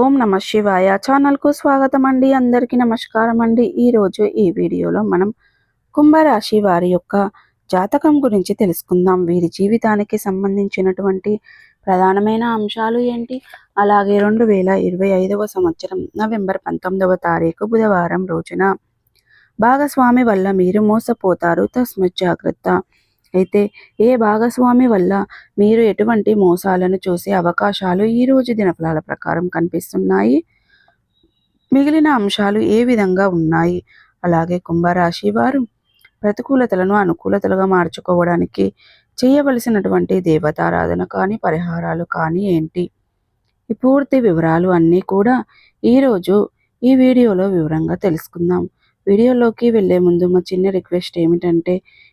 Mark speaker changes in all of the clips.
Speaker 1: ఓం నమ శివాయ. ఛానల్కు స్వాగతం అండి అందరికీ నమస్కారం అండి ఈరోజు ఈ వీడియోలో మనం కుంభరాశి వారి యొక్క జాతకం గురించి తెలుసుకుందాం. వీరి జీవితానికి సంబంధించినటువంటి ప్రధానమైన అంశాలు ఏంటి? అలాగే రెండు వేల ఇరవై ఐదవ సంవత్సరం నవంబర్ పంతొమ్మిదవ తారీఖు బుధవారం రోజున భాగస్వామి వల్ల మీరు మోసపోతారు. తస్మత్ జాగ్రత్త. అయితే ఏ భాగస్వామి వల్ల మీరు ఎటువంటి మోసాలను చూసే అవకాశాలు ఈ రోజు దినఫలాల ప్రకారం కనిపిస్తున్నాయి? మిగిలిన అంశాలు ఏ విధంగా ఉన్నాయి? అలాగే కుంభరాశి వారు ప్రతికూలతలను అనుకూలతలుగా మార్చుకోవడానికి చేయవలసినటువంటి దేవతారాధన కానీ పరిహారాలు కానీ ఏంటి? ఈ పూర్తి వివరాలు అన్నీ కూడా ఈరోజు ఈ వీడియోలో వివరంగా తెలుసుకుందాం. వీడియోలోకి వెళ్ళే ముందు మా చిన్న రిక్వెస్ట్ ఏమిటంటే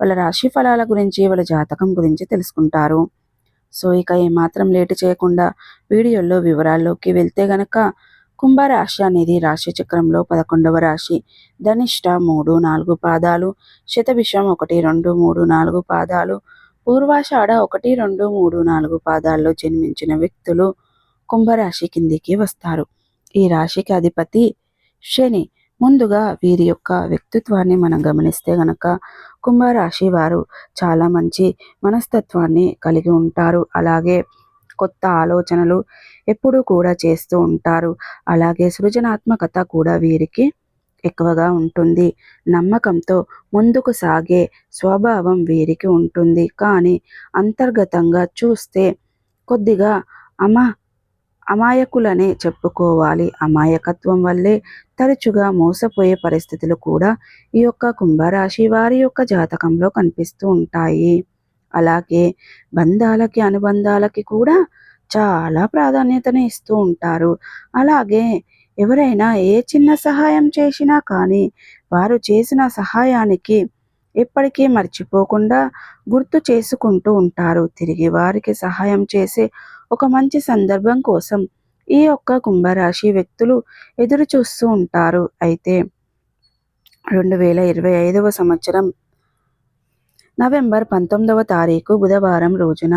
Speaker 1: వాళ్ళ రాశి ఫలాల గురించి వాళ్ళ జాతకం గురించి తెలుసుకుంటారు. సో ఇక ఏమాత్రం లేటు చేయకుండా వీడియోలో వివరాల్లోకి వెళ్తే గనక కుంభరాశి అనేది రాశి చక్రంలో పదకొండవ రాశి. ధనిష్ట మూడు నాలుగు పాదాలు శతభిషం ఒకటి రెండు మూడు నాలుగు పాదాలు పూర్వాషాఢ ఒకటి రెండు మూడు నాలుగు పాదాల్లో జన్మించిన వ్యక్తులు కుంభరాశి కిందికి వస్తారు. ఈ రాశికి అధిపతి శని. ముందుగా వీరి యొక్క వ్యక్తిత్వాన్ని మనం గమనిస్తే గనక కుంభరాశి వారు చాలా మంచి మనస్తత్వాన్ని కలిగి ఉంటారు. అలాగే కొత్త ఆలోచనలు ఎప్పుడూ కూడా చేస్తూ ఉంటారు. అలాగే సృజనాత్మకత కూడా వీరికి ఎక్కువగా ఉంటుంది. నమ్మకంతో ముందుకు సాగే స్వభావం వీరికి ఉంటుంది. కానీ అంతర్గతంగా చూస్తే కొద్దిగా అమా అమాయకులనే చెప్పుకోవాలి. అమాయకత్వం వల్లే తరచుగా మోసపోయే పరిస్థితులు కూడా ఈ యొక్క కుంభరాశి వారి యొక్క జాతకంలో కనిపిస్తూ ఉంటాయి. అలాగే బంధాలకి అనుబంధాలకి కూడా చాలా ప్రాధాన్యతను ఇస్తూ ఉంటారు. అలాగే ఎవరైనా ఏ చిన్న సహాయం చేసినా కానీ వారు చేసిన సహాయానికి ఎప్పటికీ మర్చిపోకుండా గుర్తు చేసుకుంటూ ఉంటారు. తిరిగి వారికి సహాయం చేసే ఒక మంచి సందర్భం కోసం ఈ యొక్క కుంభరాశి వ్యక్తులు ఎదురు చూస్తూ ఉంటారు. అయితే రెండు వేల ఇరవై ఐదవ సంవత్సరం నవంబర్ పంతొమ్మిదవ తారీఖు బుధవారం రోజున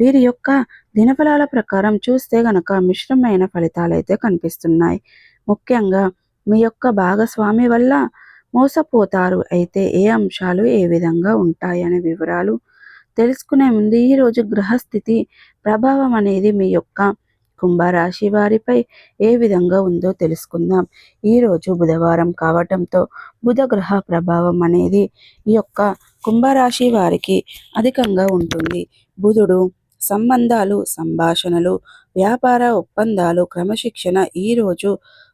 Speaker 1: వీరి యొక్క దినఫలాల ప్రకారం చూస్తే గనక మిశ్రమైన ఫలితాలు అయితే కనిపిస్తున్నాయి. ముఖ్యంగా మీ యొక్క భాగస్వామి వల్ల మోసపోతారు. అయితే ఏ అంశాలు ఏ విధంగా ఉంటాయనే వివరాలు తెలుసుకునే ముందు ఈరోజు గ్రహస్థితి ప్రభావం అనేది మీ యొక్క కుంభరాశి వారిపై ఏ విధంగా ఉందో తెలుసుకుందాం. ఈరోజు బుధవారం కావటంతో బుధ గ్రహ ప్రభావం అనేది ఈ యొక్క కుంభరాశి వారికి అధికంగా ఉంటుంది. బుధుడు సంబంధాలు సంభాషణలు వ్యాపార ఒప్పందాలు క్రమశిక్షణ ఈరోజు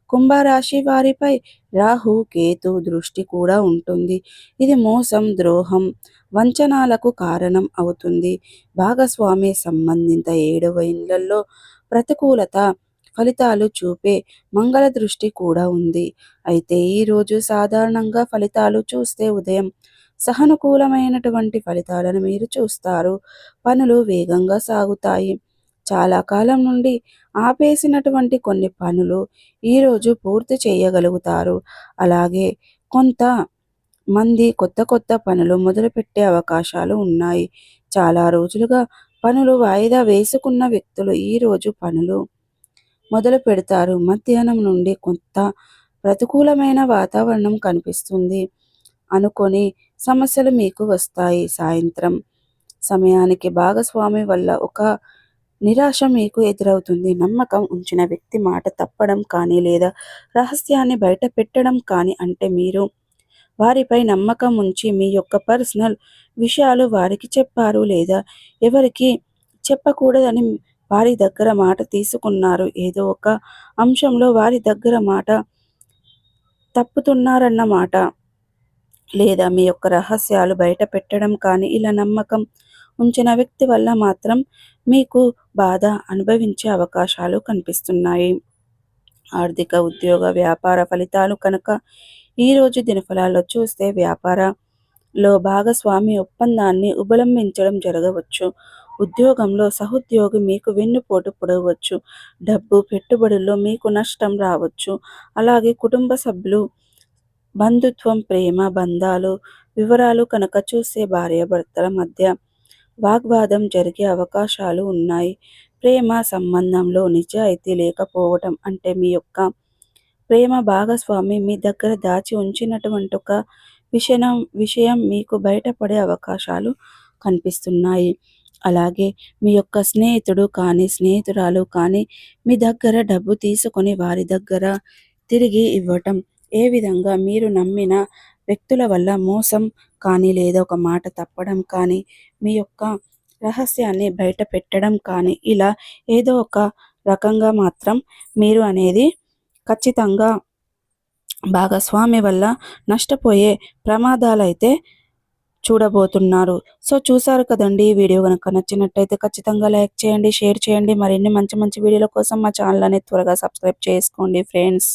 Speaker 1: కుంభరాశి వారిపై రాహు కేతు దృష్టి కూడా ఉంటుంది. ఇది మోసం ద్రోహం వంచనాలకు కారణం అవుతుంది. భాగస్వామి సంబంధిత ఏడవ ఇండ్లలో ప్రతికూలత ఫలితాలు చూపే మంగళ దృష్టి కూడా ఉంది. అయితే ఈరోజు సాధారణంగా ఫలితాలు చూస్తే ఉదయం సహనుకూలమైనటువంటి ఫలితాలను మీరు చూస్తారు. పనులు వేగంగా సాగుతాయి. చాలా కాలం నుండి ఆపేసినటువంటి కొన్ని పనులు ఈరోజు పూర్తి చేయగలుగుతారు. అలాగే కొంత మంది కొత్త కొత్త పనులు మొదలుపెట్టే అవకాశాలు ఉన్నాయి. చాలా రోజులుగా పనులు వాయిదా వేసుకున్న వ్యక్తులు ఈరోజు పనులు మొదలు పెడతారు మధ్యాహ్నం నుండి కొంత ప్రతికూలమైన వాతావరణం కనిపిస్తుంది. అనుకొని సమస్యలు మీకు వస్తాయి. సాయంత్రం సమయానికి భాగస్వామి వల్ల ఒక నిరాశ మీకు ఎదురవుతుంది. నమ్మకం ఉంచిన వ్యక్తి మాట తప్పడం కానీ లేదా రహస్యాన్ని బయట పెట్టడం కానీ అంటే మీరు వారిపై నమ్మకం ఉంచి మీ యొక్క పర్సనల్ విషయాలు వారికి చెప్పారు లేదా ఎవరికి చెప్పకూడదని వారి దగ్గర మాట తీసుకున్నారు. ఏదో ఒక అంశంలో వారి దగ్గర మాట తప్పుతున్నారన్నమాట లేదా మీ యొక్క రహస్యాలు బయట పెట్టడం కానీ ఇలా నమ్మకం ఉంచిన వ్యక్తి వల్ల మాత్రం మీకు బాధ అనుభవించే అవకాశాలు కనిపిస్తున్నాయి. ఆర్థిక ఉద్యోగ వ్యాపార ఫలితాలు కనుక ఈరోజు దినఫలాల్లో చూస్తే వ్యాపారలో భాగస్వామి ఒప్పందాన్ని ఉపలంబించడం జరగవచ్చు. ఉద్యోగంలో సహోద్యోగి మీకు వెన్నుపోటు పొడవచ్చు. డబ్బు పెట్టుబడుల్లో మీకు నష్టం రావచ్చు. అలాగే కుటుంబ సభ్యులు బంధుత్వం ప్రేమ బంధాలు వివరాలు కనుక చూస్తే భార్యాభర్తల మధ్య వాగ్వాదం జరిగే అవకాశాలు ఉన్నాయి. ప్రేమ సంబంధంలో నిజాయితీ లేకపోవటం అంటే మీ యొక్క ప్రేమ భాగస్వామి మీ దగ్గర దాచి ఉంచినటువంటి ఒక విషయం విషయం మీకు బయటపడే అవకాశాలు కనిపిస్తున్నాయి. అలాగే మీ యొక్క స్నేహితుడు కానీ స్నేహితురాలు కానీ మీ దగ్గర డబ్బు తీసుకొని వారి దగ్గర తిరిగి ఇవ్వటం ఏ విధంగా మీరు నమ్మిన వ్యక్తుల వల్ల మోసం కానీ లేదా ఒక మాట తప్పడం కానీ మీ యొక్క రహస్యాన్ని బయట పెట్టడం కానీ ఇలా ఏదో ఒక రకంగా మాత్రం మీరు అనేది ఖచ్చితంగా భాగస్వామి వల్ల నష్టపోయే ప్రమాదాలు అయితే చూడబోతున్నారు. సో చూసారు కదండి ఈ వీడియో కనుక నచ్చినట్టయితే ఖచ్చితంగా లైక్ చేయండి షేర్ చేయండి. మరిన్ని మంచి మంచి వీడియోల కోసం మా ఛానల్ అనేది త్వరగా సబ్స్క్రైబ్ చేసుకోండి ఫ్రెండ్స్.